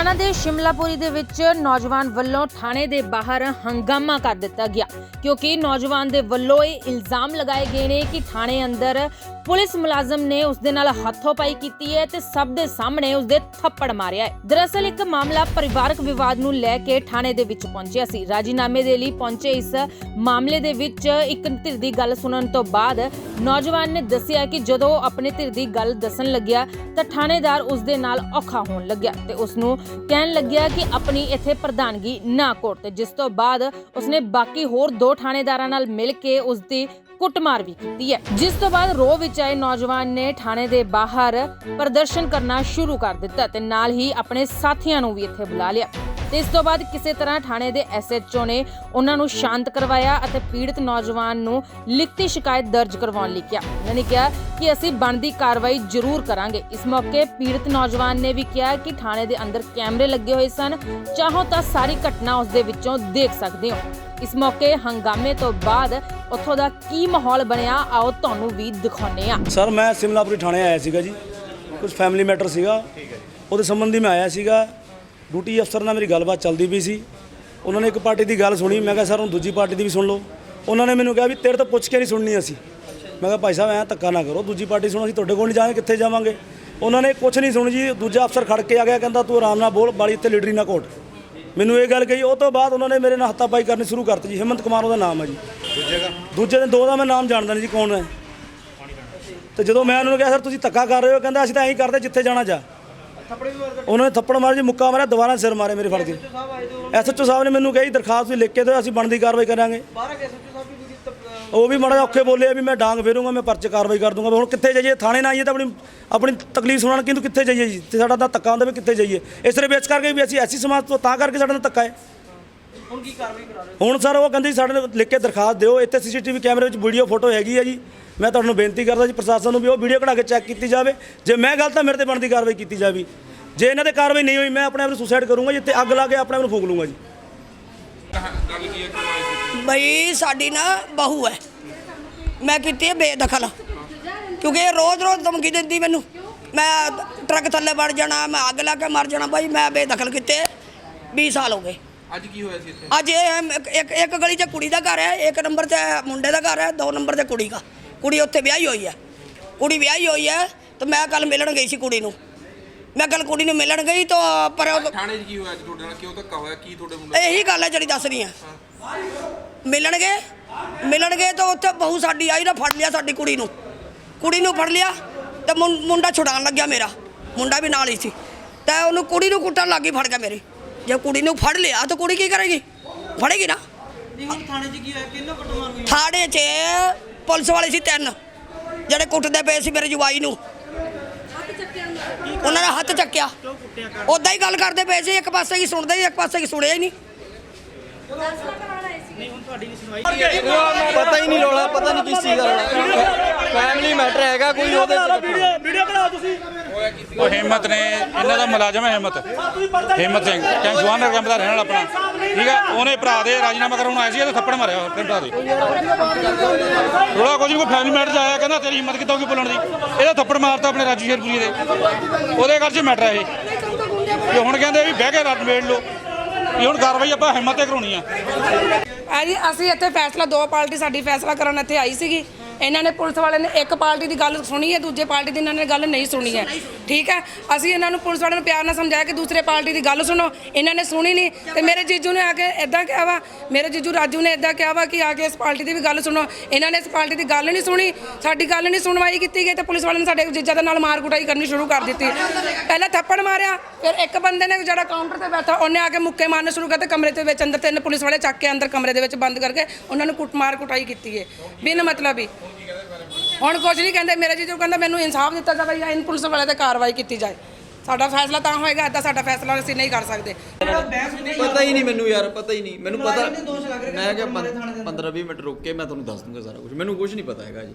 ਲੁਧਿਆਣਾ ਦੇ ਸ਼ਿਮਲਾਪੁਰੀ ਦੇ ਵਿੱਚ ਨੌਜਵਾਨ ਵੱਲੋਂ ਥਾਣੇ ਦੇ ਬਾਹਰ ਹੰਗਾਮਾ ਕਰ ਦਿੱਤਾ ਗਿਆ। ਕਿਉਂਕਿ ਨੌਜਵਾਨ ਦੇ ਵੱਲੋਂ ਇਹ ਇਲਜ਼ਾਮ ਲਗਾਏ ਗਏ ਨੇ ਕਿ ਥਾਣੇ ਅੰਦਰ ਪੁਲਿਸ ਮੁਲਾਜ਼ਮ ਨੇ ਉਸ ਦੇ ਨਾਲ ਹੱਥੋਂ-ਪਾਈ ਕੀਤੀ ਹੈ ਤੇ ਸਭ ਦੇ ਸਾਹਮਣੇ ਉਸ ਦੇ ਥੱਪੜ ਮਾਰਿਆ ਹੈ। ਦਰਅਸਲ ਇੱਕ ਮਾਮਲਾ ਪਰਿਵਾਰਕ ਵਿਵਾਦ ਨੂੰ ਲੈ ਕੇ ਥਾਣੇ ਦੇ ਵਿੱਚ ਪਹੁੰਚਿਆ ਸੀ। ਰਾਜੀਨਾਮੇ ਦੇ ਲਈ ਪਹੁੰਚੇ ਇਸ ਮਾਮਲੇ ਦੇ ਵਿੱਚ ਇੱਕ ਧਿਰ ਦੀ ਗੱਲ ਸੁਣਨ ਤੋਂ ਬਾਅਦ ਨੌਜਵਾਨ ਨੇ ਦੱਸਿਆ ਕਿ ਜਦੋਂ ਆਪਣੇ ਧਿਰ ਦੀ ਗੱਲ ਦੱਸਣ ਲੱਗਿਆ ਤਾਂ ਥਾਣੇਦਾਰ ਉਸ ਦੇ ਨਾਲ ਔਖਾ ਹੋਣ ਲੱਗਿਆ ਤੇ ਉਸ ਨੂੰ ਕਹਿਣ ਲੱਗਿਆ ਕਿ ਆਪਣੀ ਇੱਥੇ ਪ੍ਰਧਾਨਗੀ ਨਾ ਕੋਟ ਤੇ, ਜਿਸ ਤੋਂ ਬਾਅਦ ਉਸਨੇ ਬਾਕੀ ਹੋਰ ਦੋ ਥਾਣੇਦਾਰਾਂ ਨਾਲ ਮਿਲ ਕੇ ਉਸ ਦੀ ਕੁੱਟਮਾਰ ਵੀ ਕੀਤੀ ਹੈ। ਜਿਸ ਤੋਂ ਬਾਅਦ ਰੋ ਵਿੱਚ ਆਏ ਨੌਜਵਾਨ ਨੇ ਥਾਣੇ ਦੇ ਬਾਹਰ ਪ੍ਰਦਰਸ਼ਨ ਕਰਨਾ ਸ਼ੁਰੂ ਕਰ ਦਿੱਤਾ ਤੇ ਨਾਲ ਹੀ ਆਪਣੇ ਸਾਥੀਆਂ ਨੂੰ ਵੀ ਇੱਥੇ ਬੁਲਾ ਲਿਆ। ਤੇ ਇਸ ਤੋਂ ਬਾਅਦ ਕਿਸੇ ਤਰ੍ਹਾਂ ਥਾਣੇ ਦੇ ਐਸਐਚਓ ਨੇ ਉਹਨਾਂ ਨੂੰ ਸ਼ਾਂਤ ਕਰਵਾਇਆ ਅਤੇ ਪੀੜਤ ਨੌਜਵਾਨ ਨੂੰ ਲਿਖਤੀ ਸ਼ਿਕਾਇਤ ਦਰਜ ਕਰਵਾਉਣ ਲਈ ਕਿਹਾ। ਉਹਨਾਂ ਨੇ ਕਿਹਾ ਕਿ ਅਸੀਂ ਬਣਦੀ ਕਾਰਵਾਈ ਜ਼ਰੂਰ ਕਰਾਂਗੇ। ਇਸ ਮੌਕੇ ਪੀੜਤ ਨੌਜਵਾਨ ਨੇ ਵੀ ਕਿਹਾ ਕਿ ਥਾਣੇ ਦੇ ਅੰਦਰ ਕੈਮਰੇ ਲੱਗੇ ਹੋਏ ਸਨ। ਚਾਹੋ ਤਾਂ ਸਾਰੀ ਘਟਨਾ ਉਸ ਦੇ ਵਿੱਚੋਂ ਦੇਖ ਸਕਦੇ ਹੋ। ਇਸ ਮੌਕੇ ਹੰਗਾਮੇ ਤੋਂ ਬਾਅਦ ਉੱਥੋਂ ਦਾ ਕੀ ਮਾਹੌਲ ਬਣਿਆ, ਆਓ ਤੁਹਾਨੂੰ ਵੀ ਦਿਖਾਉਂਦੇ ਹਾਂ। ਸਰ, ਮੈਂ ਸਿਮਲਾਪੁਰੀ ਥਾਣੇ ਆਇਆ ਸੀਗਾ ਜੀ। ਕੁਝ ਫੈਮਿਲੀ ਮੈਟਰ ਸੀਗਾ। ਉਹਦੇ ਸੰਬੰਧੀ ਮੈਂ ਆਇਆ ਸੀਗਾ। ਡਿਊਟੀ ਅਫਸਰ ਨਾਲ ਮੇਰੀ ਗੱਲਬਾਤ ਚੱਲਦੀ ਪਈ ਸੀ। ਉਹਨਾਂ ਨੇ ਇੱਕ ਪਾਰਟੀ ਦੀ ਗੱਲ ਸੁਣੀ। ਮੈਂ ਕਿਹਾ ਸਰ ਹੁਣ ਦੂਜੀ ਪਾਰਟੀ ਦੀ ਵੀ ਸੁਣ ਲਓ। ਉਹਨਾਂ ਨੇ ਮੈਨੂੰ ਕਿਹਾ ਵੀ ਤੇਰੇ ਤੋਂ ਪੁੱਛ ਕੇ ਨਹੀਂ ਸੁਣਨੀ ਅਸੀਂ। ਮੈਂ ਕਿਹਾ ਭਾਈ ਸਾਹਿਬ ਐਂ ਧੱਕਾ ਨਾ ਕਰੋ। ਦੂਜੀ ਪਾਰਟੀ ਸੁਣੋ ਅਸੀਂ ਤੁਹਾਡੇ ਕੋਲ ਨਹੀਂ ਜਾਵਾਂਗੇ। ਕਿੱਥੇ ਜਾਵਾਂਗੇ? ਉਹਨਾਂ ਨੇ ਕੁਝ ਨਹੀਂ ਸੁਣੀ ਜੀ। ਦੂਜਾ ਅਫਸਰ ਖੜ ਕੇ ਆ ਗਿਆ ਕਹਿੰਦਾ ਤੂੰ ਆਰਾਮ ਨਾਲ ਬੋਲ ਬਾਲੀ ਇੱਥੇ ਲੀਡਰੀ ਨਾ ਕੋਟ ਮੈਨੂੰ ਇਹ ਗੱਲ ਕਹੀ। ਉਹ ਤੋਂ ਬਾਅਦ ਉਹਨਾਂ ਨੇ ਮੇਰੇ ਨਾਲ ਹੱਥਾਪਾਈ ਕਰਨੀ ਸ਼ੁਰੂ ਕਰਤੀ ਜੀ। ਹਿੰਮਤ ਕੁਮਾਰ ਉਹਦਾ ਨਾਮ ਹੈ ਜੀ। ਦੂਜੇ ਦਿਨ ਦੋ ਦਾ ਮੈਂ ਨਾਮ ਜਾਣਦਾ ਨਹੀਂ ਜੀ ਕੌਣ ਹੈ। ਤੇ ਜਦੋਂ ਮੈਂ ਉਹਨਾਂ ਨੂੰ ਕਿਹਾ ਸਰ ਤੁਸੀਂ ਧੱਕਾ ਕਰ ਰਹੇ ਹੋ ਕਹਿੰਦਾ ਅਸੀਂ ਤਾਂ ਐਂ ਹੀ ਕਰਦੇ ਜਿੱਥੇ ਜਾਣਾ ਜਾ। ਉਹਨਾਂ ਨੇ ਥੱਪੜ ਮਾਰਿਆ ਜੀ ਮੁੱਕਾ ਮਾਰਿਆ ਦੁਬਾਰਾ ਸਿਰ ਮਾਰੇ ਮੇਰੇ ਫੜ ਕੇ। ਐਸਐਚਓ ਸਾਹਿਬ ਨੇ ਮੈਨੂੰ ਕਹੀ ਦਰਖਾਸਤ ਵੀ ਲਿਖ ਕੇ ਦਿਓ ਅਸੀਂ ਬਣਦੀ ਕਾਰਵਾਈ ਕਰਾਂਗੇ। ਉਹ ਵੀ ਮਾੜਾ ਔਖੇ ਬੋਲੇ ਆ ਵੀ ਮੈਂ ਡਾਂਗ ਫੇਰੂੰਗਾ ਮੈਂ ਪਰਚੇ ਕਾਰਵਾਈ ਕਰ ਦੂੰਗਾ। ਹੁਣ ਕਿੱਥੇ ਜਾਈਏ? ਥਾਣੇ ਨਾ ਆਈਏ ਤਾਂ ਆਪਣੀ ਆਪਣੀ ਤਕਲੀਫ ਸੁਣਾਉਣ ਕਿੰਨੂੰ ਕਿੱਥੇ ਜਾਈਏ ਜੀ? ਤੇ ਸਾਡਾ ਤਾਂ ਧੱਕਾ ਹੁੰਦਾ ਵੀ ਕਿੱਥੇ ਜਾਈਏ? ਇਸ ਤਰ੍ਹਾਂ ਵੇਚ ਕਰਕੇ ਵੀ ਅਸੀਂ ਐਸੀ ਸਮਾਜ ਤੋਂ ਤਾਂ ਕਰਕੇ ਸਾਡਾ ਨਾਲ ਧੱਕਾ ਹੈ। ਹੁਣ ਕੀ ਕਾਰਵਾਈ ਕਰਾ ਰਹੇ ਹੁਣ ਸਰ ਉਹ ਕਹਿੰਦੇ ਸਾਡੇ ਲਿਖ ਕੇ ਦਰਖਾਸਤ ਦਿਓ। ਇੱਥੇ ਸੀਸੀਟੀਵੀ ਕੈਮਰੇ ਵਿੱਚ ਵੀਡੀਓ ਫੋਟੋ ਹੈਗੀ ਹੈ ਜੀ। ਮੈਂ ਤੁਹਾਨੂੰ ਬੇਨਤੀ ਕਰਦਾ ਜੀ ਪ੍ਰਸ਼ਾਸਨ ਨੂੰ ਵੀ ਉਹ ਵੀਡੀਓ ਕਢਾ ਕੇ ਚੈੱਕ ਕੀਤੀ ਜਾਵੇ। ਜੇ ਮੈਂ ਗਲਤ ਤਾਂ ਮੇਰੇ ਤੇ ਬਣਦੀ ਕਾਰਵਾਈ ਕੀਤੀ ਜਾਵੇ। ਜੇ ਇਹਨਾਂ ਤੇ ਕਾਰਵਾਈ ਨਹੀਂ ਹੋਈ ਮੈਂ ਆਪਣੇ ਆਪ ਨੂੰ ਸੁਸਾਈਡ ਕਰੂੰਗਾ ਜਿੱਥੇ ਅੱਗ ਲਾ ਕੇ ਆਪਣੇ ਆਪ ਨੂੰ ਫੂਕ ਲੂੰਗਾ ਜੀ। ਬਈ ਸਾਡੀ ਨਾ ਬਹੂ ਹੈ। ਮੈਂ ਕੀਤੀ ਹੈ ਬੇਦਖਲ। ਕਿਉਂਕਿ ਇਹ ਰੋਜ਼-ਰੋਜ਼ ਧਮਕੀ ਦਿੰਦੀ ਮੈਨੂੰ। ਮੈਂ ਟਰੱਕ ਥੱਲੇ ਵੜ ਜਾਣਾ ਮੈਂ ਅੱਗ ਲਾ ਕੇ ਮਰ ਜਾਣਾ। ਬਈ ਮੈਂ ਬੇਦਖਲ ਕੀਤੇ 20 ਸਾਲ ਹੋ ਗਏ। ਅੱਜ ਕੀ ਹੋਇਆ ਸੀ ਇੱਥੇ? ਅੱਜ ਇਹ ਇੱਕ- ਇੱਕ ਇੱਕ ਗਲੀ 'ਚ ਕੁੜੀ ਦਾ ਘਰ ਹੈ ਇੱਕ ਨੰਬਰ 'ਤੇ ਮੁੰਡੇ ਦਾ ਘਰ ਹੈ ਦੋ ਨੰਬਰ 'ਤੇ ਕੁੜੀ ਦਾ। ਕੁੜੀ ਉੱਥੇ ਵਿਆਹੀ ਹੋਈ ਹੈ ਕੁੜੀ ਵਿਆਹੀ ਹੋਈ ਹੈ ਤੇ ਮੈਂ ਕੱਲ ਮਿਲਣ ਗਈ ਸੀ ਕੁੜੀ ਨੂੰ। ਮੈਂ ਕੱਲ ਕੁੜੀ ਨੂੰ ਮਿਲਣ ਗਈ ਤਾਂ ਪਰ ਉਹ- ਥਾਣੇ 'ਚ ਕੀ ਹੋਇਆ ਅੱਜ ਤੁਹਾਡੇ ਨਾਲ? ਕਿਉਂ ਧੱਕਾ ਹੋਇਆ? ਕੀ ਤੁਹਾਡੇ ਮੁੰਡੇ ਇਹੀ ਗੱਲ ਹੈ ਜਿਹੜੀ ਦੱਸ ਰਹੀ ਆ। ਮਿਲਣਗੇ ਮਿਲਣਗੇ ਤਾਂ ਉੱਥੇ ਬਹੂ ਸਾਡੀ ਆਈ ਨਾ ਫੜ ਲਿਆ ਸਾਡੀ ਕੁੜੀ ਨੂੰ। ਕੁੜੀ ਨੂੰ ਫੜ ਲਿਆ ਤੇ ਮੁੰ- ਮੁੰਡਾ ਛੁਡਾਉਣ ਲੱਗਿਆ ਮੇਰਾ। ਮੁੰਡਾ ਵੀ ਨਾਲ ਹੀ ਸੀ। ਤੇ ਉਹਨੂੰ ਕੁੜੀ ਨੂੰ ਕੁੱਟਣ ਲੱਗੀ ਫੜ ਕੇ ਮੇਰੀ। ਜੇ ਕੁੜੀ ਨੂੰ ਫੜ ਲਿਆ ਤਾਂ ਕੁੜੀ ਕੀ ਕਰੇਗੀ? ਫੜੇਗੀ ਨਾ। ਨਹੀਂ ਹੁਣ ਥਾਣੇ 'ਚ ਕੀ ਹੋਇਆ? ਕਿੰਨਾ ਕੁੱਟਮਾਰ ਹੋਈ? ਥਾੜੇ 'ਚ ਪੁਲਿਸ ਵਾਲੇ ਸੀ ਤਿੰਨ ਜਿਹੜੇ ਕੁੱਟਦੇ ਪਏ ਸੀ ਮੇਰੇ ਜਵਾਈ ਨੂੰ। ਉਹਨਾਂ ਨੇ ਹੱਥ ਚੱਕਿਆ। ਉਦਾਂ ਹੀ ਗੱਲ ਕਰਦੇ ਪਏ ਸੀ ਇੱਕ ਪਾਸੇ ਹੀ ਸੁਣਦੇ ਸੀ ਇੱਕ ਪਾਸੇ ਹੀ ਸੁਣਿਆ ਹੀ ਨਹੀਂ। ਪਤਾ ਹੀ ਨਹੀਂ ਰੋਲਾ ਪਤਾ ਨਹੀਂ ਕਿਸ ਚੀਜ਼ ਦਾ ਰੌਲਾ। ਫੈਮਿਲੀ ਮੈਟਰ ਹੈਗਾ ਕੋਈ ਉਹਦੇ ਚ ਉਹ ਹਿੰਮਤ ਨੇ ਇਹਨਾਂ ਦਾ ਮੁਲਾਜ਼ਮ ਹੈ ਹਿੰਮਤ। ਹਿੰਮਤ ਸਿੰਘ ਕੈਂ ਜਵਾਨਰ ਕੰਮ ਦਾ ਰਹਿਣ ਵਾਲਾ ਆਪਣਾ। ਠੀਕ ਹੈ ਉਹਨੇ ਭਰਾ ਦੇ ਰਾਜੀਨਾਮਾ ਕਰਾਉਣ ਆਇਆ ਸੀ ਇਹਦੇ ਥੱਪੜ ਮਾਰਿਆ ਆਪਣੇ ਭਰਾ ਦੇ। ਥੋੜਾ ਕੁਝ ਕੋਈ ਫੈਮਿਲੀ ਮੈਟਰ ਆਇਆ ਕਹਿੰਦਾ ਤੇਰੀ ਹਿੰਮਤ ਕਿੱਦਾਂ ਹੋਗੀ ਬੋਲਣ ਦੀ? ਇਹਦਾ ਥੱਪੜ ਮਾਰਤਾ ਆਪਣੇ ਰਾਜੂ ਸ਼ੇਰਪੁਰੀ ਦੇ। ਉਹਦੇ ਘਰ 'ਚ ਮੈਟਰ ਹੈ ਇਹ। ਕਿ ਹੁਣ ਕਹਿੰਦੇ ਵੀ ਬਹਿ ਕੇ ਰੱਦ ਵੇੜ ਲਓ। ਵੀ ਹੁਣ ਕਾਰਵਾਈ ਆਪਾਂ ਹਿੰਮਤ ਤੇ ਕਰਾਉਣੀ ਆ। ਆ ਜੀ ਅਸੀਂ ਇੱਥੇ ਫੈਸਲਾ ਦੋ ਪਾਰਟੀ ਸਾਡੀ ਫੈਸਲਾ ਕਰਨ ਇੱਥੇ ਆਈ ਸੀਗੀ। ਇਹਨਾਂ ਨੇ ਪੁਲਿਸ ਵਾਲਿਆਂ ਨੇ ਇੱਕ ਪਾਰਟੀ ਦੀ ਗੱਲ ਸੁਣੀ ਹੈ, ਦੂਜੇ ਪਾਰਟੀ ਦੀ ਇਹਨਾਂ ਨੇ ਗੱਲ ਨਹੀਂ ਸੁਣੀ ਹੈ। ਠੀਕ ਹੈ? ਅਸੀਂ ਇਹਨਾਂ ਨੂੰ ਪੁਲਿਸ ਵਾਲਿਆਂ ਨੂੰ ਪਿਆਰ ਨਾਲ ਸਮਝਾਇਆ ਕਿ ਦੂਸਰੇ ਪਾਰਟੀ ਦੀ ਗੱਲ ਸੁਣੋ। ਇਹਨਾਂ ਨੇ ਸੁਣੀ ਨਹੀਂ। ਤੇ ਮੇਰੇ ਜੀਜੂ ਨੇ ਆ ਕੇ ਇਦਾਂ ਕਿਹਾ ਵਾ, ਮੇਰੇ ਜੀਜੂ ਰਾਜੂ ਨੇ ਇਦਾਂ ਕਿਹਾ ਵਾ ਕਿ ਆ ਕੇ ਇਸ ਪਾਰਟੀ ਦੀ ਵੀ ਗੱਲ ਸੁਣੋ। ਇਹਨਾਂ ਨੇ ਇਸ ਪਾਰਟੀ ਦੀ ਗੱਲ ਨਹੀਂ ਸੁਣੀ। ਸਾਡੀ ਗੱਲ ਨਹੀਂ ਸੁਣਵਾਈ ਕੀਤੀ ਗਈ ਤੇ ਪੁਲਿਸ ਵਾਲਿਆਂ ਨੇ ਸਾਡੇ ਜੀਜਾ ਦੇ ਨਾਲ ਮਾਰ ਕੁਟਾਈ ਕਰਨੀ ਸ਼ੁਰੂ ਕਰ ਦਿੱਤੀ। ਪਹਿਲਾਂ ਥੱਪੜ ਮਾਰਿਆ, ਫਿਰ ਇੱਕ ਬੰਦੇ ਨੇ ਜਿਹੜਾ ਕਾਊਂਟਰ ਤੇ ਬੈਠਾ, ਉਹਨੇ ਆ ਕੇ ਮੁੱਕੇ ਮਾਰਨੇ ਸ਼ੁਰੂ ਕਰਤੇ ਕਮਰੇ ਦੇ ਵਿੱਚ ਅੰਦਰ, ਤਿੰਨ ਪੁਲਿਸ ਵਾਲੇ ਚੱਕ ਕੇ ਅੰਦਰ ਕਮਰੇ ਦੇ ਵਿੱਚ ਬੰਦ ਕਰਕੇ ਉਹਨਾਂ ਨੂੰ ਕੁੱਟਮਾਰ ਕੁਟਾਈ ਕੀਤੀ ਹੈ ਬਿਨ ਮਤਲਬ ਹੀ। ਹੁਣ ਕੁਝ ਨਹੀਂ ਕਹਿੰਦੇ ਮੇਰੇ ਜੀਜੂ ਕਹਿੰਦਾ ਮੈਨੂੰ ਇਨਸਾਫ ਦਿੱਤਾ ਜਾਵੇ ਜਾਂ ਇਨ ਪੁਲਿਸ ਵਾਲੇ ਤੇ ਕਾਰਵਾਈ ਕੀਤੀ ਜਾਏ। ਸਾਡਾ ਫੈਸਲਾ ਤਾਂ ਹੋਏਗਾ ਏਦਾਂ ਸਾਡਾ ਫੈਸਲਾ ਅਸੀਂ ਨਹੀਂ ਕਰ ਸਕਦੇ। ਪਤਾ ਹੀ ਨਹੀਂ ਮੈਨੂੰ ਯਾਰ ਪਤਾ ਹੀ ਨਹੀਂ। ਮੈਨੂੰ ਪਤਾ ਮੈਂ ਕਿਹਾ 15 20 ਮਿੰਟ ਰੁਕ ਕੇ ਮੈਂ ਤੁਹਾਨੂੰ ਦੱਸ ਦੂੰਗਾ ਸਾਰਾ ਕੁਝ ਮੈਨੂੰ ਕੁਝ ਨਹੀਂ ਪਤਾ ਹੈਗਾ ਜੀ।